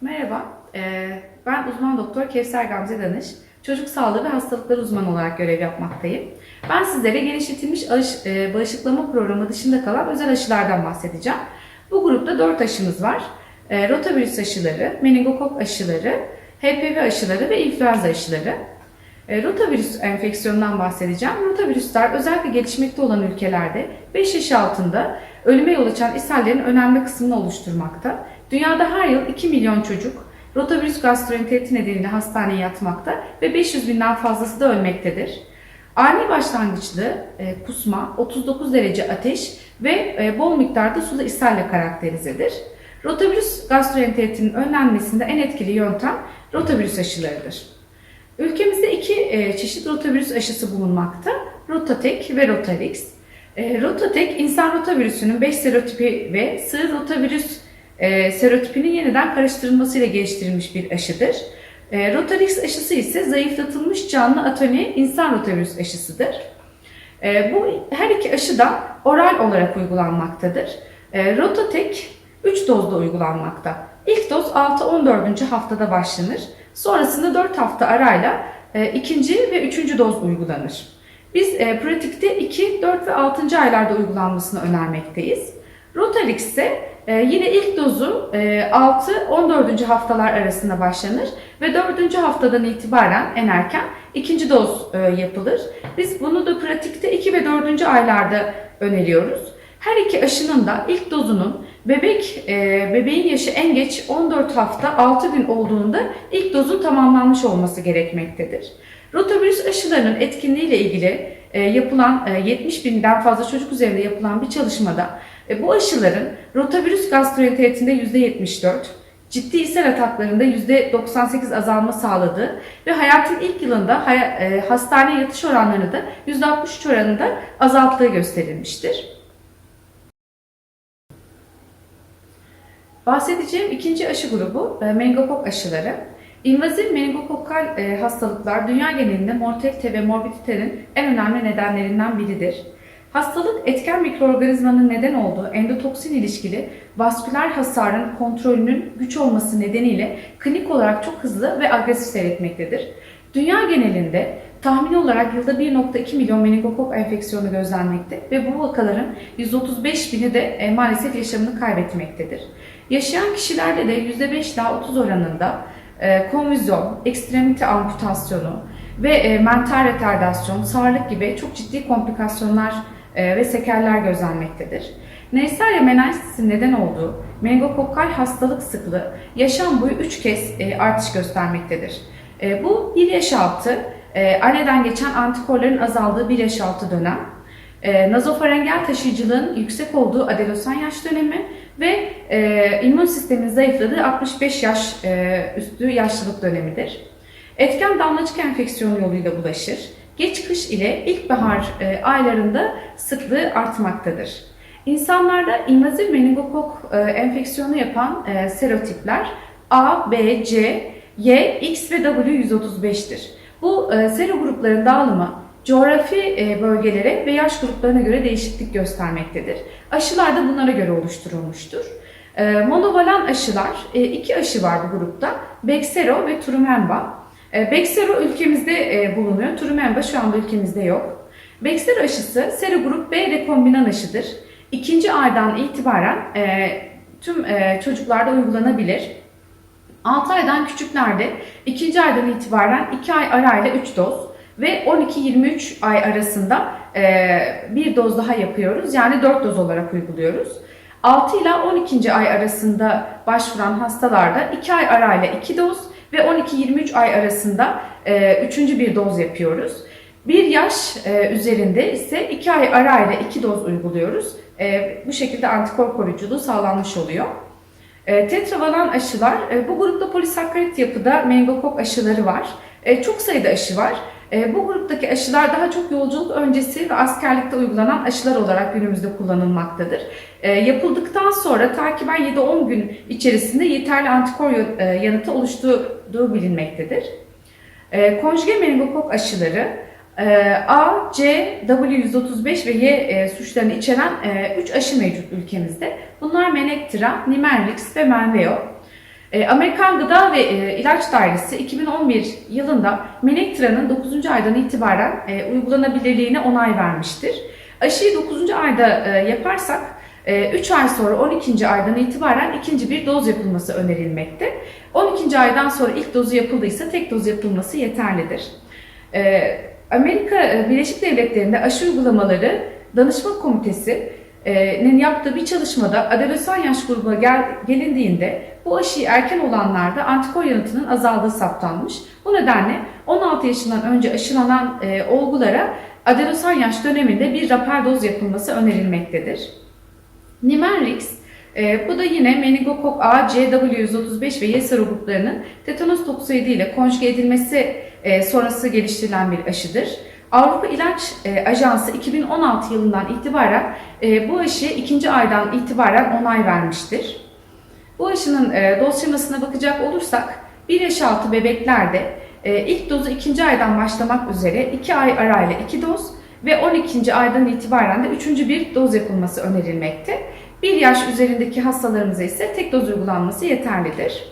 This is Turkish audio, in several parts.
Merhaba, eee, ben uzman doktor Kevser Gamze Danış. Çocuk sağlığı ve hastalıkları uzmanı olarak görev yapmaktayım. Ben sizlere genişletilmiş eee, bağışıklama programı dışında kalan özel aşılardan bahsedeceğim. Bu grupta 4 aşımız var. Eee, rotavirüs aşıları, meningokok aşıları, HPV aşıları ve influenza aşıları. E, Rotavirüs enfeksiyonundan bahsedeceğim. Rotavirüsler özellikle gelişmekte olan ülkelerde 5 yaş altında ölüme yol açan ishallerin önemli kısmını oluşturmakta. Dünyada her yıl 2 milyon çocuk rotavirüs gastroenteriti nedeniyle hastaneye yatmakta ve 500 binden fazlası da ölmektedir. Ani başlangıçlı e, kusma, 39 derece ateş ve e, bol miktarda sulu ishalle karakterizedir. Rotavirüs gastroenteritinin önlenmesinde en etkili yöntem rotavirüs aşılarıdır. Ülkemizde iki e, çeşit rotavirüs aşısı bulunmakta. Rotatek ve Rotarix. E, Rotatek insan rotavirüsünün 5 serotipi ve sığır rotavirüs e, serotipinin yeniden karıştırılmasıyla geliştirilmiş bir aşıdır. E, Rotarix aşısı ise zayıflatılmış canlı atoni insan rotavirüs aşısıdır. E, bu her iki aşı da oral olarak uygulanmaktadır. E, Rotatek 3 dozda uygulanmakta. İlk doz 6-14. haftada başlanır. Sonrasında 4 hafta arayla e, ikinci ve üçüncü doz uygulanır. Biz e, pratikte 2, 4 ve 6. aylarda uygulanmasını önermekteyiz. Rotalix ise e, yine ilk dozu e, 6-14. haftalar arasında başlanır ve 4. haftadan itibaren en erken ikinci doz e, yapılır. Biz bunu da pratikte 2 ve 4. aylarda öneriyoruz. Her iki aşının da ilk dozunun bebek e, bebeğin yaşı en geç 14 hafta 6 gün olduğunda ilk dozun tamamlanmış olması gerekmektedir. Rotavirüs aşılarının etkinliği ile ilgili e, yapılan e, 70 binden fazla çocuk üzerinde yapılan bir çalışmada e, bu aşıların rotavirüs gastroenteritinde %74, ciddi ishal ataklarında %98 azalma sağladığı ve hayatın ilk yılında e, hastane yatış oranlarını da %63 oranında azalttığı gösterilmiştir. Bahsedeceğim ikinci aşı grubu e, meningokok aşıları. İnvazif meningokokal e, hastalıklar dünya genelinde mortalite ve morbiditenin en önemli nedenlerinden biridir. Hastalık etken mikroorganizmanın neden olduğu endotoksin ilişkili vasküler hasarın kontrolünün güç olması nedeniyle klinik olarak çok hızlı ve agresif seyretmektedir. Dünya genelinde tahmini olarak yılda 1.2 milyon meningokok enfeksiyonu gözlenmekte ve bu vakaların 135 bini de e, maalesef yaşamını kaybetmektedir. Yaşayan kişilerde de %5 ila 30 oranında e, konvüzyon, ekstremite amputasyonu ve e, mental retardasyon, sağırlık gibi çok ciddi komplikasyonlar ve sekeller gözlenmektedir. Neisseria menengitis'in neden olduğu meningokokal hastalık sıklığı yaşam boyu 3 kez e, artış göstermektedir. E, bu 1 yaş altı e, anneden geçen antikorların azaldığı 1 yaş altı dönem, e, nazofarengel taşıyıcılığın yüksek olduğu adolesan yaş dönemi ve e, immün sistemin zayıfladığı 65 yaş e, üstü yaşlılık dönemidir. Etken damlacık enfeksiyonu yoluyla bulaşır. Geç kış ile ilkbahar e, aylarında sıklığı artmaktadır. İnsanlarda invazif meningokok e, enfeksiyonu yapan e, serotipler A, B, C, Y, X ve W135'tir. Bu sero grupların dağılımı coğrafi bölgelere ve yaş gruplarına göre değişiklik göstermektedir. Aşılar da bunlara göre oluşturulmuştur. Monovalan aşılar, iki aşı var bu grupta. Bexsero ve Turumemba. E, Bexsero ülkemizde e, bulunuyor, Turumemba şu anda ülkemizde yok. Bexsero aşısı sero grup B rekombinan aşıdır. İkinci aydan itibaren e, tüm çocuklarda uygulanabilir. 6 aydan küçüklerde ikinci aydan itibaren 2 ay arayla 3 doz ve 12-23 ay arasında bir doz daha yapıyoruz. Yani 4 doz olarak uyguluyoruz. 6 ile 12. ay arasında başvuran hastalarda 2 ay arayla 2 doz ve 12-23 ay arasında 3. bir doz yapıyoruz. 1 yaş e, üzerinde ise 2 ay arayla 2 doz uyguluyoruz. E, bu şekilde antikor koruyuculuğu sağlanmış oluyor. E, tetravalan aşılar, e, bu grupta polisakkarit yapıda meningokok aşıları var. E, çok sayıda aşı var. E, bu gruptaki aşılar daha çok yolculuk öncesi ve askerlikte uygulanan aşılar olarak günümüzde kullanılmaktadır. E, yapıldıktan sonra takiben 7-10 gün içerisinde yeterli antikor e, yanıtı oluşturduğu bilinmektedir. E, konjüge meningokok aşıları e, A, C, W135 ve Y e, suçlarını içeren 3 aşı mevcut ülkemizde. Bunlar Menectira, Nimenrix ve Menveo. E, Amerikan Gıda ve e, İlaç Dairesi 2011 yılında Menektra'nın 9. aydan itibaren e, uygulanabilirliğine onay vermiştir. Aşıyı 9. ayda yaparsak 3 ay sonra 12. aydan itibaren ikinci bir doz yapılması önerilmekte. 12. aydan sonra ilk dozu yapıldıysa tek doz yapılması yeterlidir. Amerika Birleşik Devletleri'nde aşı uygulamaları danışma komitesi'nin yaptığı bir çalışmada adolesan yaş grubuna gel, gelindiğinde bu aşıyı erken olanlarda antikor yanıtının azaldığı saptanmış. Bu nedenle 16 yaşından önce aşılanan e, olgulara adolesan yaş döneminde bir raper doz yapılması önerilmektedir. Nimenrix, e, bu da yine meningokok A, CW135 ve Y gruplarının tetanos toksidi ile konjüge edilmesi e, sonrası geliştirilen bir aşıdır. Avrupa İlaç e, Ajansı 2016 yılından itibaren e, bu aşıya ikinci aydan itibaren onay vermiştir. Bu aşının e, doz şemasına bakacak olursak 1 yaş altı bebeklerde ilk dozu ikinci aydan başlamak üzere 2 ay arayla 2 doz ve 12. aydan itibaren de üçüncü bir doz yapılması önerilmekte. 1 yaş üzerindeki hastalarımıza ise tek doz uygulanması yeterlidir.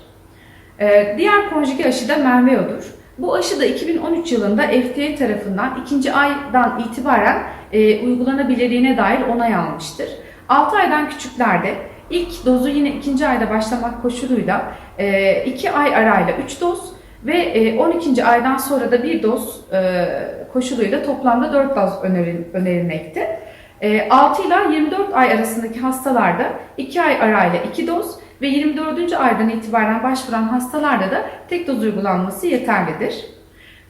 Diğer konjüge aşı da Merveo'dur. Bu aşı da 2013 yılında FDA tarafından ikinci aydan itibaren e, uygulanabilirliğine dair onay almıştır. 6 aydan küçüklerde ilk dozu yine ikinci ayda başlamak koşuluyla 2 e, ay arayla 3 doz ve e, 12. aydan sonra da bir doz e, koşuluyla toplamda 4 doz önerilmekte. E, 6 ile 24 ay arasındaki hastalarda 2 ay arayla 2 doz ve 24. aydan itibaren başvuran hastalarda da tek doz uygulanması yeterlidir.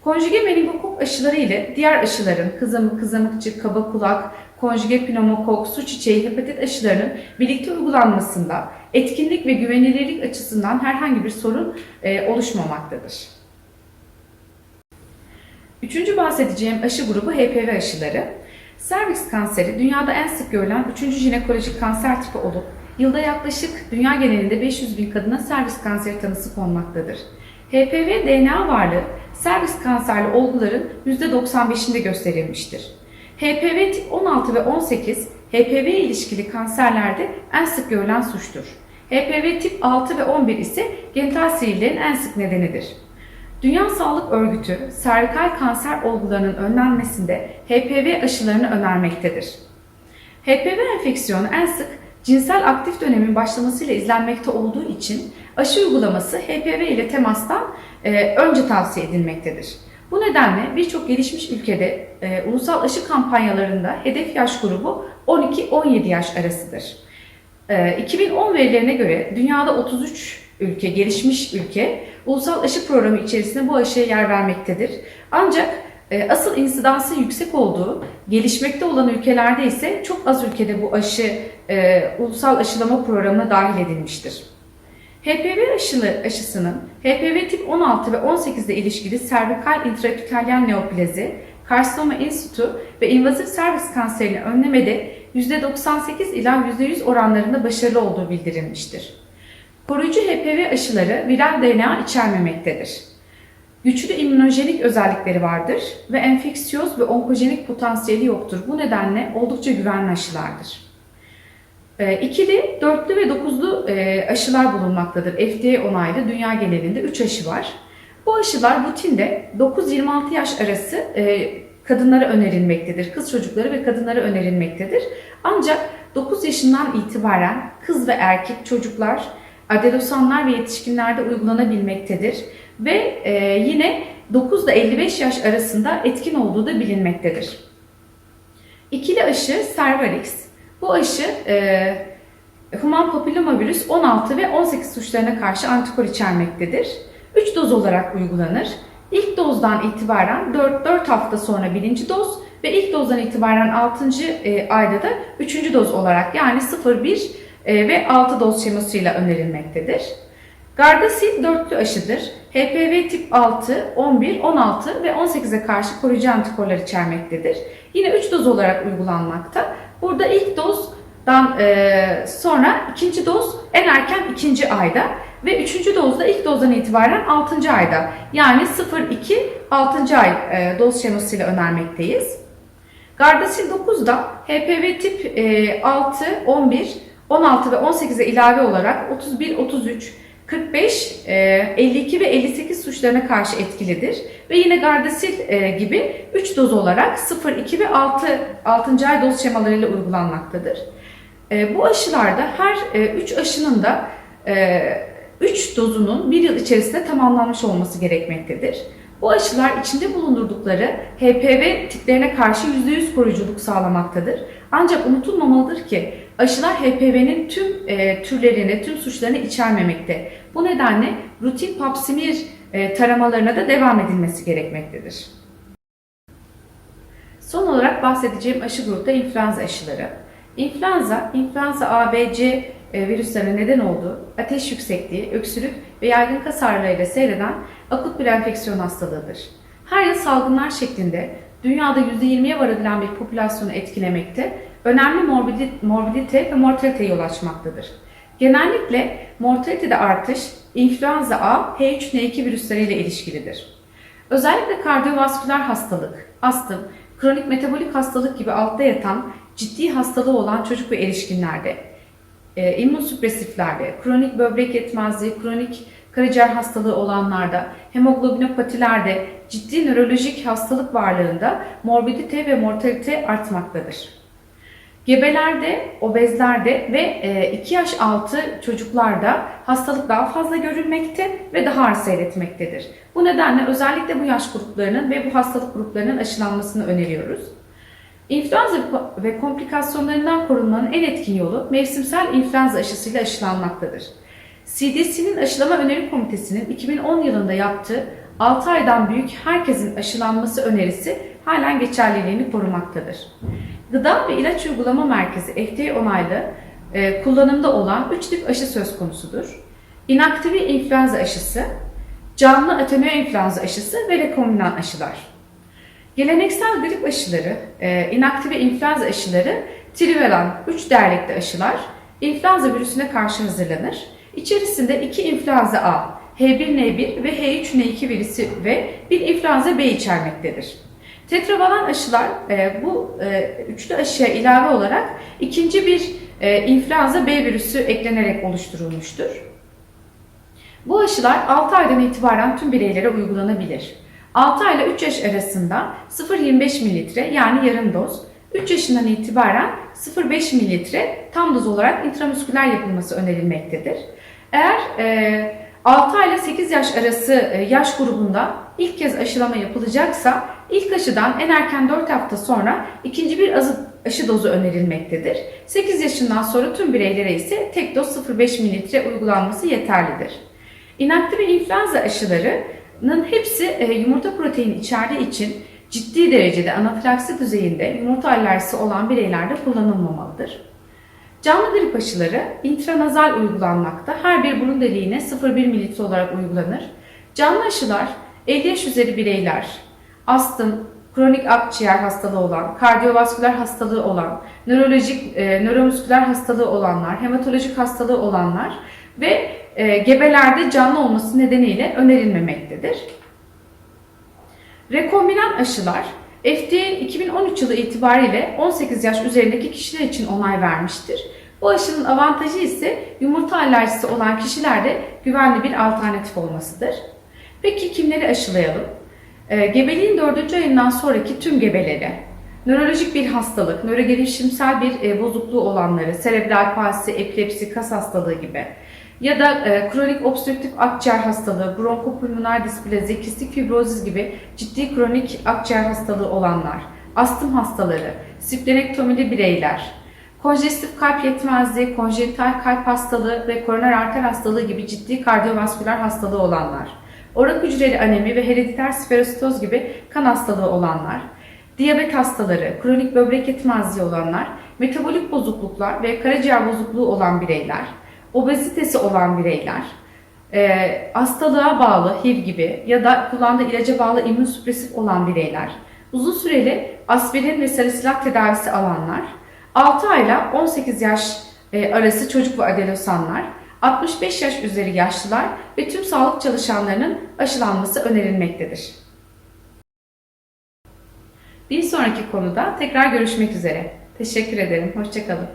Konjüge meningokok aşıları ile diğer aşıların kızamık, kızamıkçı, kaba kulak, konjüge pneumokok, su çiçeği, hepatit aşılarının birlikte uygulanmasında etkinlik ve güvenilirlik açısından herhangi bir sorun e, oluşmamaktadır. Üçüncü bahsedeceğim aşı grubu HPV aşıları. Serviks kanseri dünyada en sık görülen üçüncü jinekolojik kanser tipi olup Yılda yaklaşık dünya genelinde 500 bin kadına servis kanseri tanısı konmaktadır. HPV DNA varlığı servis kanserli olguların %95'inde gösterilmiştir. HPV tip 16 ve 18 HPV ilişkili kanserlerde en sık görülen suçtur. HPV tip 6 ve 11 ise genital sihirlerin en sık nedenidir. Dünya Sağlık Örgütü servikal kanser olgularının önlenmesinde HPV aşılarını önermektedir. HPV enfeksiyonu en sık cinsel aktif dönemin başlamasıyla izlenmekte olduğu için aşı uygulaması HPV ile temastan e, önce tavsiye edilmektedir. Bu nedenle birçok gelişmiş ülkede e, ulusal aşı kampanyalarında hedef yaş grubu 12-17 yaş arasıdır. E, 2010 verilerine göre dünyada 33 ülke, gelişmiş ülke ulusal aşı programı içerisinde bu aşıya yer vermektedir. Ancak asıl insidansı yüksek olduğu, gelişmekte olan ülkelerde ise çok az ülkede bu aşı e, ulusal aşılama programına dahil edilmiştir. HPV aşılı aşısının HPV tip 16 ve 18 ile ilişkili servikal intraepitelyen neoplazi, karsinoma insitü ve invazif servis kanserini önlemede %98 ila %100 oranlarında başarılı olduğu bildirilmiştir. Koruyucu HPV aşıları viral DNA içermemektedir. Güçlü immünojenik özellikleri vardır ve enfeksiyoz ve onkojenik potansiyeli yoktur. Bu nedenle oldukça güvenli aşılardır. E, ikili, dörtlü ve dokuzlu e, aşılar bulunmaktadır. FDA onaylı dünya genelinde 3 aşı var. Bu aşılar rutinde 9-26 yaş arası e, kadınlara önerilmektedir. Kız çocukları ve kadınlara önerilmektedir. Ancak 9 yaşından itibaren kız ve erkek çocuklar, adolesanlar ve yetişkinlerde uygulanabilmektedir. Ve e, yine 9 ile 55 yaş arasında etkin olduğu da bilinmektedir. İkili aşı Cervarix bu aşı e, human papillomavirüs 16 ve 18 suçlarına karşı antikor içermektedir. 3 doz olarak uygulanır. İlk dozdan itibaren 4, 4 hafta sonra birinci doz ve ilk dozdan itibaren 6. E, ayda da 3. doz olarak yani 0, 1 e, ve 6 doz şemasıyla önerilmektedir. Gardasil dörtlü aşıdır. HPV tip 6, 11, 16 ve 18'e karşı koruyucu antikorlar içermektedir. Yine 3 doz olarak uygulanmakta. Burada ilk dozdan e, sonra ikinci doz en erken ikinci ayda ve üçüncü dozda ilk dozdan itibaren 6. ayda yani 0-2 6. ay e, doz şemasıyla önermekteyiz. Gardasil 9'da HPV tip e, 6, 11, 16 ve 18'e ilave olarak 31, 33, 45, e, 52 ve 58 suçlarına karşı etkilidir. Ve yine Gardasil e, gibi 3 doz olarak 0, 2 ve 6, 6. ay doz şemalarıyla uygulanmaktadır. E, bu aşılarda her 3 aşının da 3 dozunun 1 yıl içerisinde tamamlanmış olması gerekmektedir. Bu aşılar içinde bulundurdukları HPV tiplerine karşı %100 koruyuculuk sağlamaktadır. Ancak unutulmamalıdır ki aşılar HPV'nin tüm e, türlerini, tüm suçlarını içermemekte. Bu nedenle rutin pap smear e, taramalarına da devam edilmesi gerekmektedir. Son olarak bahsedeceğim aşı grupta influenza aşıları. İnfluenza, influenza A, B, C e, virüslerine neden olduğu ateş yüksekliği, öksürük ve yaygın kas ağrılarıyla seyreden akut bir enfeksiyon hastalığıdır. Her yıl salgınlar şeklinde dünyada %20'ye varadilan bir popülasyonu etkilemekte, önemli morbidite ve mortaliteye yol açmaktadır. Genellikle mortalitede artış influenza A, H3N2 virüsleriyle ilişkilidir. Özellikle kardiyovasküler hastalık, astım, kronik metabolik hastalık gibi altta yatan ciddi hastalığı olan çocuk ve erişkinlerde, e, immünsüpresiflerde, kronik böbrek yetmezliği, kronik karaciğer hastalığı olanlarda, hemoglobinopatilerde, ciddi nörolojik hastalık varlığında morbidite ve mortalite artmaktadır. Gebelerde, obezlerde ve 2 e, yaş altı çocuklarda hastalık daha fazla görülmekte ve daha az seyretmektedir. Bu nedenle özellikle bu yaş gruplarının ve bu hastalık gruplarının aşılanmasını öneriyoruz. İnfluenza ve komplikasyonlarından korunmanın en etkin yolu mevsimsel influenza aşısıyla aşılanmaktadır. CDC'nin Aşılama Öneri Komitesi'nin 2010 yılında yaptığı 6 aydan büyük herkesin aşılanması önerisi halen geçerliliğini korumaktadır. Gıda ve İlaç Uygulama Merkezi FDA onaylı e, kullanımda olan 3 tip aşı söz konusudur. İnaktive influenza aşısı, canlı atenuö influenza aşısı ve rekombinant aşılar. Geleneksel grip aşıları, e, inaktive influenza aşıları trivalent 3 dernekli aşılar influenza virüsüne karşı hazırlanır. İçerisinde 2 influenza A, H1N1 ve H3N2 virüsü ve bir influenza B içermektedir. Tetravalan aşılar e, bu e, üçlü aşıya ilave olarak ikinci bir e, influenza B virüsü eklenerek oluşturulmuştur. Bu aşılar 6 aydan itibaren tüm bireylere uygulanabilir. 6 ile 3 yaş arasında 0.25 mililitre yani yarım doz, 3 yaşından itibaren 0.5 mililitre tam doz olarak intramüsküler yapılması önerilmektedir. Eğer e, 6 ile 8 yaş arası e, yaş grubunda ilk kez aşılama yapılacaksa ilk aşıdan en erken 4 hafta sonra ikinci bir aşı dozu önerilmektedir. 8 yaşından sonra tüm bireylere ise tek doz 0.5 mililitre uygulanması yeterlidir. İnaktive influenza aşılarının hepsi e, yumurta proteini içerdiği için ciddi derecede anafilaksi düzeyinde yumurta alerjisi olan bireylerde kullanılmamalıdır. Canlı grip aşıları intranazal uygulanmakta. Her bir burun deliğine 0,1 mililitre olarak uygulanır. Canlı aşılar 50 yaş üzeri bireyler, astım, kronik akciğer hastalığı olan, kardiyovasküler hastalığı olan, nörolojik, e, nöromüsküler hastalığı olanlar, hematolojik hastalığı olanlar ve e, gebelerde canlı olması nedeniyle önerilmemektedir. Rekombinant aşılar FDA 2013 yılı itibariyle 18 yaş üzerindeki kişiler için onay vermiştir. Bu aşının avantajı ise yumurta alerjisi olan kişilerde güvenli bir alternatif olmasıdır. Peki kimleri aşılayalım? E, gebeliğin 4. ayından sonraki tüm gebeleri, nörolojik bir hastalık, nörogelişimsel bir e, bozukluğu olanları, serebral palsi, epilepsi, kas hastalığı gibi ya da e, kronik obstrüktif akciğer hastalığı, bronkopulmoner displazi, kistik fibrozis gibi ciddi kronik akciğer hastalığı olanlar, astım hastaları, splenektomili bireyler, konjestif kalp yetmezliği, konjenital kalp hastalığı ve koroner arter hastalığı gibi ciddi kardiyovasküler hastalığı olanlar, orak hücreli anemi ve herediter sferositoz gibi kan hastalığı olanlar, diyabet hastaları, kronik böbrek yetmezliği olanlar, metabolik bozukluklar ve karaciğer bozukluğu olan bireyler, obezitesi olan bireyler, e, hastalığa bağlı HIV gibi ya da kullandığı ilaca bağlı immünsüpresif olan bireyler, uzun süreli aspirin ve salisilat tedavisi alanlar, 6 ayla 18 yaş e, arası çocuk ve adolesanlar, 65 yaş üzeri yaşlılar ve tüm sağlık çalışanlarının aşılanması önerilmektedir. Bir sonraki konuda tekrar görüşmek üzere. Teşekkür ederim. Hoşçakalın.